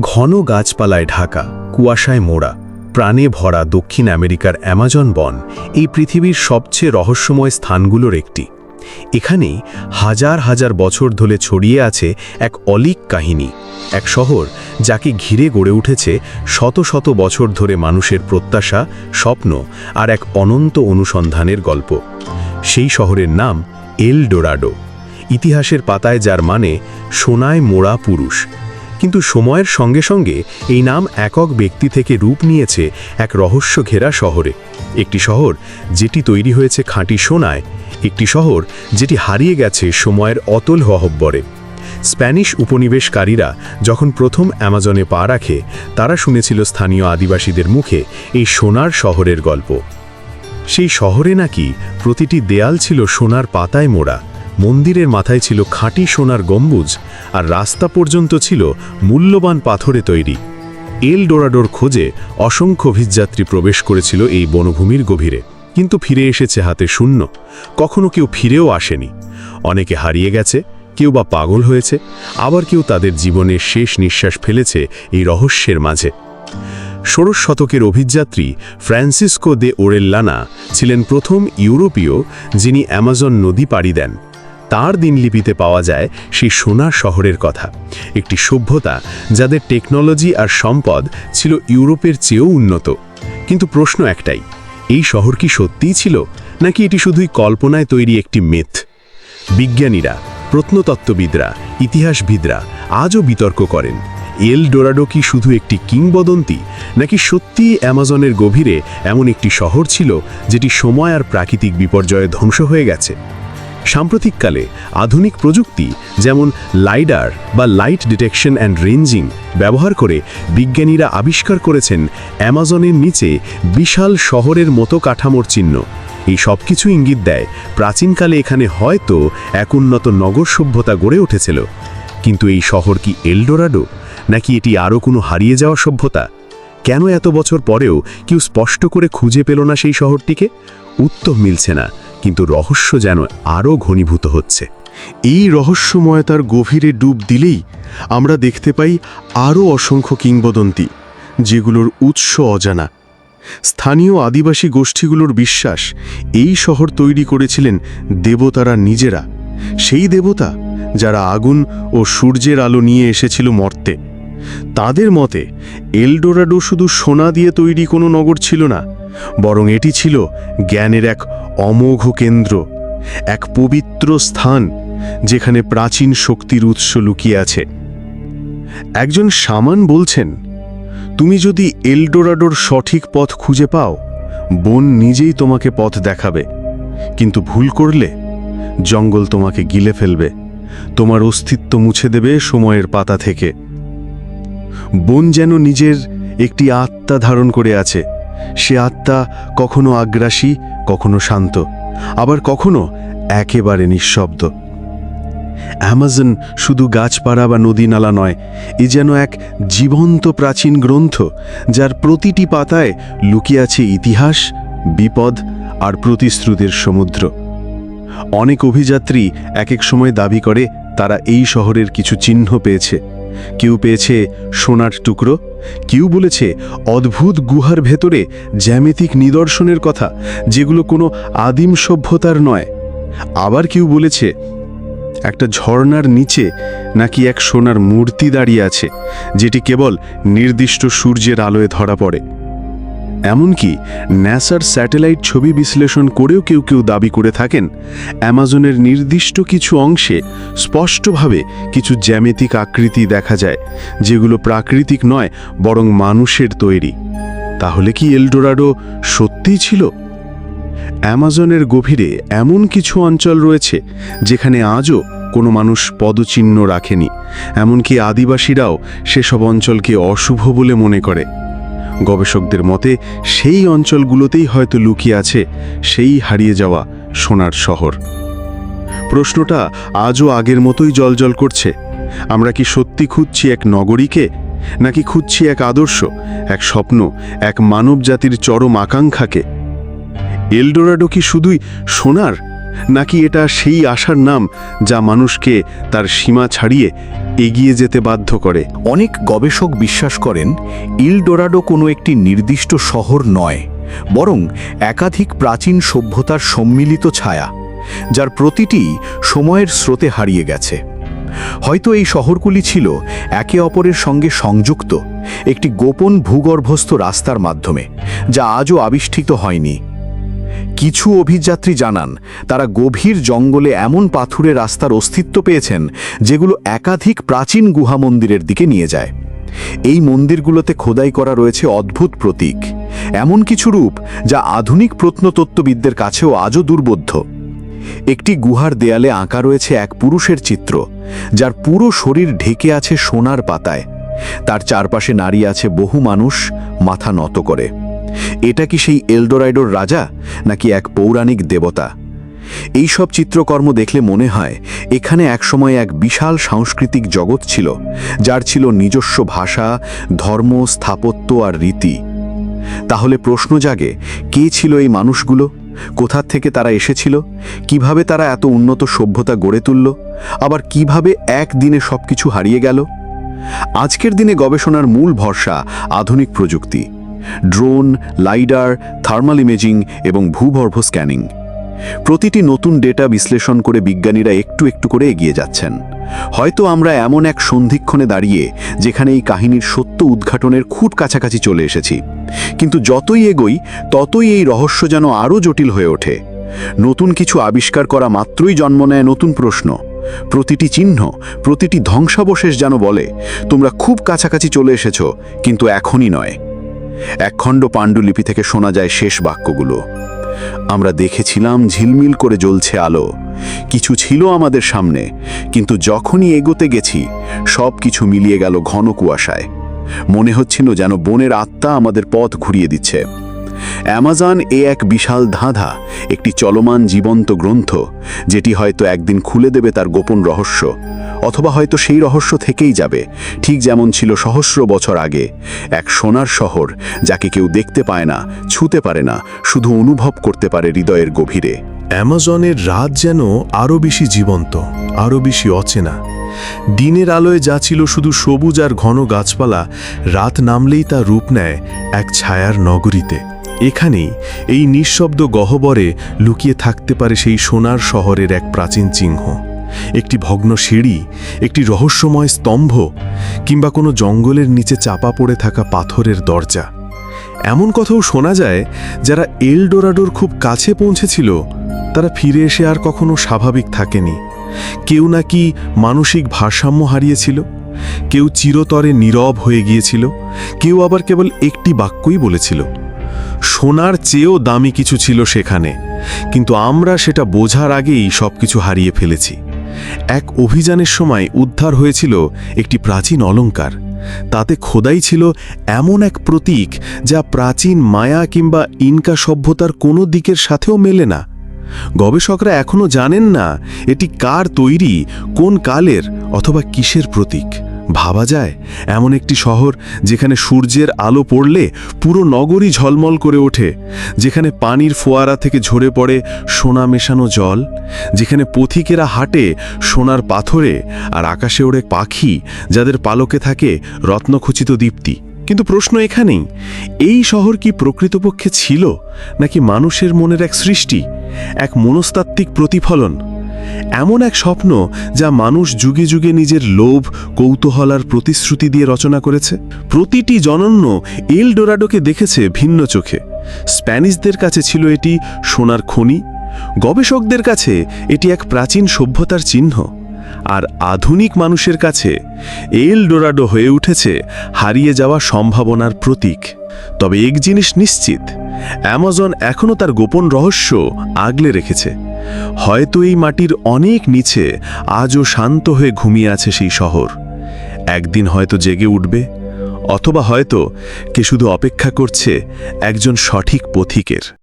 ঘন গাছপালায় ঢাকা, কুয়াশায় মোড়া, প্রাণে ভরা দক্ষিণ আমেরিকার অ্যামাজন বন এই পৃথিবীর সবচেয়ে রহস্যময় স্থানগুলোর একটি। এখানেই হাজার হাজার বছর ধরে ছড়িয়ে আছে এক অলিক কাহিনী, এক শহর যাকে ঘিরে গড়ে উঠেছে শত শত বছর ধরে মানুষের প্রত্যাশা, স্বপ্ন আর এক অনন্ত অনুসন্ধানের গল্প। সেই শহরের নাম এল ডোরাডো। ইতিহাসের পাতায় যার মানে সোনায় মোড়া পুরুষ। কিন্তু সময়ের সঙ্গে সঙ্গে এই নাম একক ব্যক্তি থেকে রূপ নিয়েছে এক রহস্য ঘেরা শহরে। একটি শহর যেটি তৈরি হয়েছে খাঁটি সোনায়, একটি শহর যেটি হারিয়ে গেছে সময়ের অতল হহব্বরে। স্প্যানিশ উপনিবেশকারীরা যখন প্রথম অ্যামাজনে পা রাখে, তারা শুনেছিল স্থানীয় আদিবাসীদের মুখে এই সোনার শহরের গল্প। সেই শহরে নাকি প্রতিটি দেয়াল ছিল সোনার পাতায় মোড়া। মন্দিরের মাথায় ছিল খাঁটি সোনার গম্বুজ আর রাস্তা পর্যন্ত ছিল মূল্যবান পাথরে তৈরি। এল ডোরাডোর খোঁজে অসংখ্য ভিজযাত্রী প্রবেশ করেছিল এই বনভূমির গভীরে, কিন্তু ফিরে এসেছে হাতে শূন্য। কখনো কেউ ফিরেও আসেনি। অনেকে হারিয়ে গেছে, কেউ বা পাগল হয়েছে, আবার কেউ তাদের জীবনের শেষ নিঃশ্বাস ফেলেছে এই রহস্যের মাঝে। ষোড়শ শতকের অভিযাত্রী ফ্রান্সিসকো দে ওরেল্লানা ছিলেন প্রথম ইউরোপীয় যিনি অ্যামাজন নদী পাড়ি দেন। তার দিনলিপিতে পাওয়া যায় সেই সোনার শহরের কথা। একটি সভ্যতা যাদের টেকনোলজি আর সম্পদ ছিল ইউরোপের চেয়েও উন্নত। কিন্তু প্রশ্ন একটাই, এই শহর কি সত্যিই ছিল, নাকি এটি শুধুই কল্পনায় তৈরি একটি মেথ বিজ্ঞানীরা, প্রত্নতত্ত্ববিদরা, ইতিহাসবিদরা আজও বিতর্ক করেন, এল ডোরাডো কি শুধু একটি কিংবদন্তি, নাকি সত্যিই অ্যামাজনের গভীরে এমন একটি শহর ছিল, যেটি সময় আর প্রাকৃতিক বিপর্যয়ে ধ্বংস হয়ে গেছে? সাম্প্রতিককালে আধুনিক প্রযুক্তি, যেমন লাইডার বা লাইট ডিটেকশন অ্যান্ড রেঞ্জিং ব্যবহার করে বিজ্ঞানীরা আবিষ্কার করেছেন অ্যামাজনের নিচে বিশাল শহরের মতো কাঠামোর চিহ্ন। এই সব কিছু ইঙ্গিত দেয়, প্রাচীনকালে এখানে হয়তো এক উন্নত নগর সভ্যতা গড়ে উঠেছিল। কিন্তু এই শহর কি এলডোরাডো নাকি এটি আরও কোনো হারিয়ে যাওয়া সভ্যতা? কেন এত বছর পরেও কেউ স্পষ্ট করে খুঁজে পেল না সেই শহরটিকে? উত্তর মিলছে না। কিন্তু রহস্য যেন আরও ঘনীভূত হচ্ছে। এই রহস্যময়তার গভীরে ডুব দিলেই আমরা দেখতে পাই আরও অসংখ্য কিংবদন্তি, যেগুলোর উৎস অজানা। স্থানীয় আদিবাসী গোষ্ঠীগুলোর বিশ্বাস এই শহর তৈরি করেছিলেন দেবতারা নিজেরা। সেই দেবতা যারা আগুন ও সূর্যের আলো নিয়ে এসেছিল মর্তে। তাদের মতে এলডোরাডো শুধু সোনা দিয়ে তৈরি কোনো নগর ছিল না, বরং এটি ছিল জ্ঞানের এক অমোঘ কেন্দ্র, এক পবিত্র স্থান যেখানে প্রাচীন শক্তির উৎস লুকিয়ে আছে। একজন সামান বলছেন, তুমি যদি এলডোরাডোর সঠিক পথ খুঁজে পাও, বন নিজেই তোমাকে পথ দেখাবে। কিন্তু ভুল করলে জঙ্গল তোমাকে গিলে ফেলবে, তোমার অস্তিত্ব মুছে দেবে সময়ের পাতা থেকে। বন যেন নিজের একটি আত্মা ধারণ করে আছে, সে আত্মা কখনো আগ্রাসী কখনো শান্ত, আবার কখনো একেবারে নিঃশব্দ। অ্যামাজন শুধু গাছপাড়া বা নদী নালা নয়, এ যেন এক জীবন্ত প্রাচীন গ্রন্থ, যার প্রতিটি পাতায় লুকিয়ে আছে ইতিহাস, বিপদ আর প্রতিশ্রুতির সমুদ্র। অনেক অভিযাত্রী এক এক সময় দাবি করে তারা এই শহরের কিছু চিহ্ন পেয়েছে। কেউ পেয়েছে সোনার টুকরো। কেউ বলেছে, অদ্ভুত গুহার ভেতরে জ্যামিতিক নিদর্শনের কথা, যেগুলো কোনো আদিম সভ্যতার নয়। আবার কেউ বলেছে, একটা ঝর্ণার নিচে নাকি এক সোনার মূর্তি দাঁড়িয়ে আছে, যেটি কেবল নির্দিষ্ট সূর্যের আলোয় ধরা পড়ে। এমনকি ন্যাসার স্যাটেলাইট ছবি বিশ্লেষণ করেও কেউ কেউ দাবি করে থাকেন, অ্যামাজনের নির্দিষ্ট কিছু অংশে স্পষ্টভাবে কিছু জ্যামিতিক আকৃতি দেখা যায়, যেগুলো প্রাকৃতিক নয়, বরং মানুষের তৈরি। তাহলে কি এলডোরাডো সত্যিই ছিল? অ্যামাজনের গভীরে এমন কিছু অঞ্চল রয়েছে, যেখানে আজও কোনো মানুষ পদচিহ্ন রাখেনি, এমনকি আদিবাসীরাও সেসব অঞ্চলকে অশুভ বলে মনে করে। গবেষকদের মতে, সেই অঞ্চলগুলোতেই হয়তো লুকিয়ে আছে সেই হারিয়ে যাওয়া সোনার শহর। প্রশ্নটা আজও আগের মতোই জলজল করছে। আমরা কি সত্যি খুঁজছি এক নগরীকে, নাকি খুঁজছি এক আদর্শ, এক স্বপ্ন, এক মানব জাতির চরম আকাঙ্ক্ষাকে? এলডোরাডো কি শুধুই সোনার? নাকি এটা সেই আশার নাম যা মানুষকে তার সীমা ছাড়িয়ে এগিয়ে যেতে বাধ্য করে? অনেক গবেষক বিশ্বাস করেন, ইলডোরাডো কোনো একটি নির্দিষ্ট শহর নয়, বরং একাধিক প্রাচীন সভ্যতার সম্মিলিত ছায়া, যার প্রতিটি সময়ের স্রোতে হারিয়ে গেছে। হয়তো এই শহরগুলি ছিল একে অপরের সঙ্গে সংযুক্ত, একটি গোপন ভূগর্ভস্থ রাস্তার মাধ্যমে, যা আজও আবিষ্ঠিত হয়নি। কিছু অভিযাত্রী জানান, তারা গভীর জঙ্গলে এমন পাথুরে রাস্তার অস্তিত্ব পেয়েছেন, যেগুলো একাধিক প্রাচীন গুহা মন্দিরের দিকে নিয়ে যায়। এই মন্দিরগুলোতে খোদাই করা রয়েছে অদ্ভুত প্রতীক। এমন কিছু রূপ যা আধুনিক প্রত্নতত্ত্ববিদদের কাছেও আজও দুর্বোধ্য। একটি গুহার দেয়ালে আঁকা রয়েছে এক পুরুষের চিত্র, যার পুরো শরীর ঢেকে আছে সোনার পাতায়। তার চারপাশে নারী আছে বহু মানুষ, মাথা নত করে। এটা কি সেই এলডোরাইডোর রাজা, নাকি এক পৌরাণিক দেবতা? এই সব চিত্রকর্ম দেখলে মনে হয়, এখানে একসময় এক বিশাল সাংস্কৃতিক জগৎ ছিল, যার ছিল নিজস্ব ভাষা, ধর্ম, স্থাপত্য আর রীতি। তাহলে প্রশ্ন জাগে, কে ছিল এই মানুষগুলো? কোথা থেকে তারা এসেছিল? কীভাবে তারা এত উন্নত সভ্যতা গড়ে তুলল? আবার কীভাবে একদিনে সবকিছু হারিয়ে গেল? আজকের দিনে গবেষণার মূল ভরসা আধুনিক প্রযুক্তি। ড্রোন, লাইডার, থার্মাল ইমেজিং এবং ভূগর্ভ স্ক্যানিং। প্রতিটি নতুন ডেটা বিশ্লেষণ করে বিজ্ঞানীরা একটু একটু করে এগিয়ে যাচ্ছেন। হয়তো আমরা এমন এক সন্ধিক্ষণে দাঁড়িয়ে যেখানে এই কাহিনীর সত্য উদ্ঘাটনের খুব কাছাকাছি চলে এসেছি। কিন্তু যতই এগোই, ততই এই রহস্য যেন আরও জটিল হয়ে ওঠে। নতুন কিছু আবিষ্কার করা মাত্রই জন্ম নেয় নতুন প্রশ্ন। প্রতিটি চিহ্ন, প্রতিটি ধ্বংসাবশেষ যেন বলে, তোমরা খুব কাছাকাছি চলে এসেছ, কিন্তু এখনই নয়। একখণ্ড পাণ্ডুলিপি থেকে শোনা যায় শেষ বাক্যগুলো। আমরা দেখেছিলাম ঝিলমিল করে জ্বলছে আলো। কিছু ছিল আমাদের সামনে, কিন্তু যখনই এগোতে গেছি, সব কিছু মিলিয়ে গেল ঘন কুয়াশায়। মনে হচ্ছিল যেন বনের আত্মা আমাদের পথ ঘুরিয়ে দিচ্ছে। অ্যামাজন এ এক বিশাল ধাঁধা, একটি চলমান জীবন্ত গ্রন্থ, যেটি হয়তো একদিন খুলে দেবে তার গোপন রহস্য। অথবা হয়তো সেই রহস্য থেকেই যাবে, ঠিক যেমন ছিল সহস্র বছর আগে। এক সোনার শহর, যাকে কেউ দেখতে পায় না, ছুতে পারে না, শুধু অনুভব করতে পারে হৃদয়ের গভীরে। অ্যামাজনের রাত যেন আরও বেশি জীবন্ত আরও বেশি অচেনা। দিনের আলোয় যা ছিল শুধু সবুজ আর ঘন গাছপালা, রাত নামলেই তা রূপ নেয় এক ছায়ার নগরীতে। এখানেই এই নিঃশব্দ গহ্বরে লুকিয়ে থাকতে পারে সেই সোনার শহরের এক প্রাচীন চিহ্ন। একটি ভগ্ন সিঁড়ি, একটি রহস্যময় স্তম্ভ, কিংবা কোনো জঙ্গলের নিচে চাপা পড়ে থাকা পাথরের দরজা। এমন কথাও শোনা যায়, যারা এলডোরাডোর খুব কাছে পৌঁছেছিল, তারা ফিরে এসে আর কখনো স্বাভাবিক থাকেনি। কেউ নাকি মানসিক ভারসাম্য হারিয়েছিল, কেউ চিরতরে নীরব হয়ে গিয়েছিল, কেউ আবার কেবল একটি বাক্যই বলেছিল, সোনার চেয়েও দামি কিছু ছিল সেখানে, কিন্তু আমরা সেটা বোঝার আগেই সবকিছু হারিয়ে ফেলেছি। এক অভিযানের সময় উদ্ধার হয়েছিল একটি প্রাচীন অলঙ্কার তাতে খোদাই ছিল এমন এক প্রতীক যা প্রাচীন মায়া কিংবা ইনকা সভ্যতার কোনো দিকের সাথেও মেলে না। গবেষকরা এখনও জানেন না এটি কার তৈরি, কোন কালের অথবা কিসের প্রতীক। ভাবা যায়, এমন একটি শহর যেখানে সূর্যের আলো পড়লে পুরো নগরই ঝলমল করে ওঠে, যেখানে পানির ফোয়ারা থেকে ঝরে পড়ে সোনা মেশানো জল, যেখানে পথিকেরা হাঁটে সোনার পাথরে আর আকাশে ওড়ে পাখি যাদের পালকে থাকে রত্নখচিত দীপ্তি। কিন্তু প্রশ্ন এখানেই, এই শহর কি প্রকৃতপক্ষে ছিল নাকি মানুষের মনের এক সৃষ্টি, এক মনস্তাত্ত্বিক প্রতিফলন? এমন এক স্বপ্ন যা মানুষ যুগে যুগে নিজের লোভ, কৌতূহল আর প্রতিশ্রুতি দিয়ে রচনা করেছে। প্রতিটি জনন্য এল ডোরাডোকে দেখেছে ভিন্ন চোখে। স্প্যানিশদের কাছে ছিল এটি সোনার খনি, গবেষকদের কাছে এটি এক প্রাচীন সভ্যতার চিহ্ন। আর আধুনিক মানুষের কাছে এল ডোরাডো হয়ে উঠেছে হারিয়ে যাওয়া সম্ভাবনার প্রতীক। তবে এক জিনিস নিশ্চিত, অ্যামাজন এখনও তার গোপন রহস্য আগলে রেখেছে। হয়তো এই মাটির অনেক নিচে আজও শান্ত হয়ে ঘুমিয়ে আছে সেই শহর। একদিন হয়তো জেগে উঠবে, অথবা হয়তো কে শুধু অপেক্ষা করছে একজন সঠিক পথিকের।